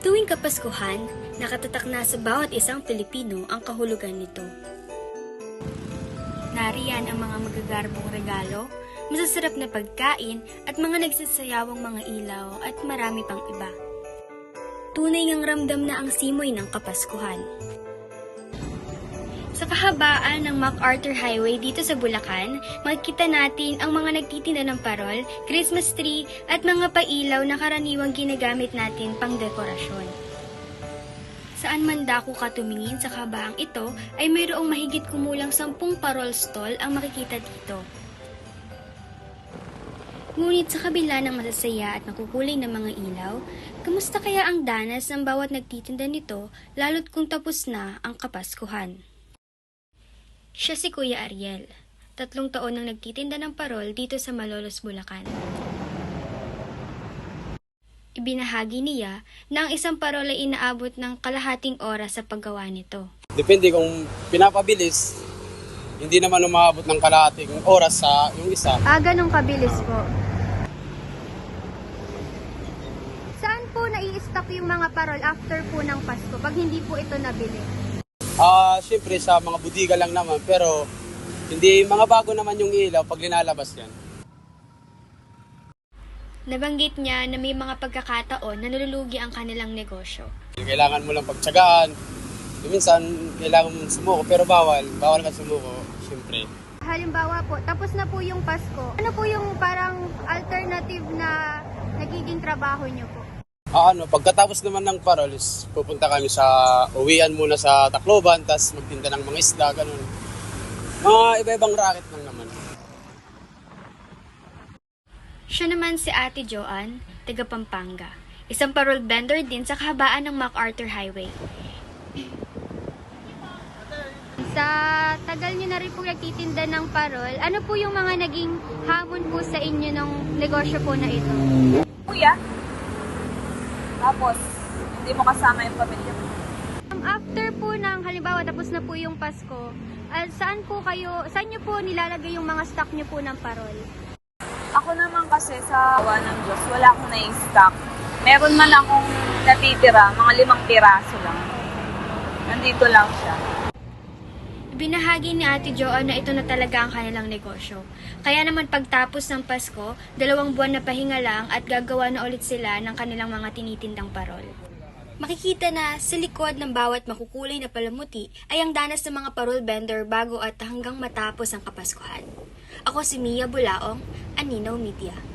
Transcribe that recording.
Tuwing Kapaskuhan, nakatatak na sa bawat isang Pilipino ang kahulugan nito. Nariyan ang mga magagarbong regalo, masasarap na pagkain at mga nagsasayawang mga ilaw at marami pang iba. Tunay ngang ramdam na ang simoy ng Kapaskuhan. Sa kahabaan ng MacArthur Highway dito sa Bulacan, makikita natin ang mga nagtitinda ng parol, Christmas tree at mga pailaw na karaniwang ginagamit natin pang dekorasyon. Saan man dako ka tumingin sa kahabang ito ay mayroong mahigit kumulang sampung parol stall ang makikita dito. Ngunit sa kabila ng masasaya at nakukulay na mga ilaw, kamusta kaya ang danas ng bawat nagtitinda nito lalo't kung tapos na ang Kapaskuhan? Siya si Kuya Ariel. Tatlong taon nang nagtitinda ng parol dito sa Malolos, Bulacan. Ibinahagi niya na ang isang parol ay inaabot ng kalahating oras sa paggawa nito. Depende kung pinapabilis, hindi naman umabot ng kalahating oras sa yung isa. Ah, ganun kabilis po. Saan po nai-stock yung mga parol after po ng Pasko pag hindi po ito nabili? Ah, syempre sa mga budiga lang naman, pero hindi mga bago naman yung ilaw pag linalabas yan. Nabanggit niya na may mga pagkakataon na nalulugi ang kanilang negosyo. Kailangan mo lang pagtsagaan. Minsan, kailangan mo sumuko, pero bawal. Bawal ka sumuko, syempre. Halimbawa po, tapos na po yung Pasko. Ano po yung parang alternative na nagiging trabaho nyo po? Ah, ano, pagkatapos naman ng parolis, pupunta kami sa uwian muna sa Tacloban, tapos magtinda ng mga isda, ganun. Mga iba-ibang racket lang naman. Siya naman si Ate Joanne, taga Pampanga. Isang parol vendor din sa kahabaan ng MacArthur Highway. Sa tagal nyo na rin po nagtitinda ng parol, ano po yung mga naging hamon po sa inyo ng negosyo po na ito? kuya. Tapos, hindi mo kasama yung pamilya mo. Um, after po ng halimbawa tapos na po yung Pasko, ah, saan po kayo, saan nyo po nilalagay yung mga stock nyo po ng parol? Ako naman kasi sa awa ng Diyos, wala akong na-stock. Meron man akong natitira, mga limang piraso lang. Nandito lang siya. Binahagi ni Ate Joanne na ito na talaga ang kanilang negosyo. Kaya naman pagtapos ng Pasko, dalawang buwan na pahinga lang at gagawa na ulit sila ng kanilang mga tinitindang parol. Makikita na sa likod ng bawat makukulay na palamuti ay ang danas ng mga parol vendor bago at hanggang matapos ang Kapaskuhan. Ako si Mia Bulaong, Aninaw Media.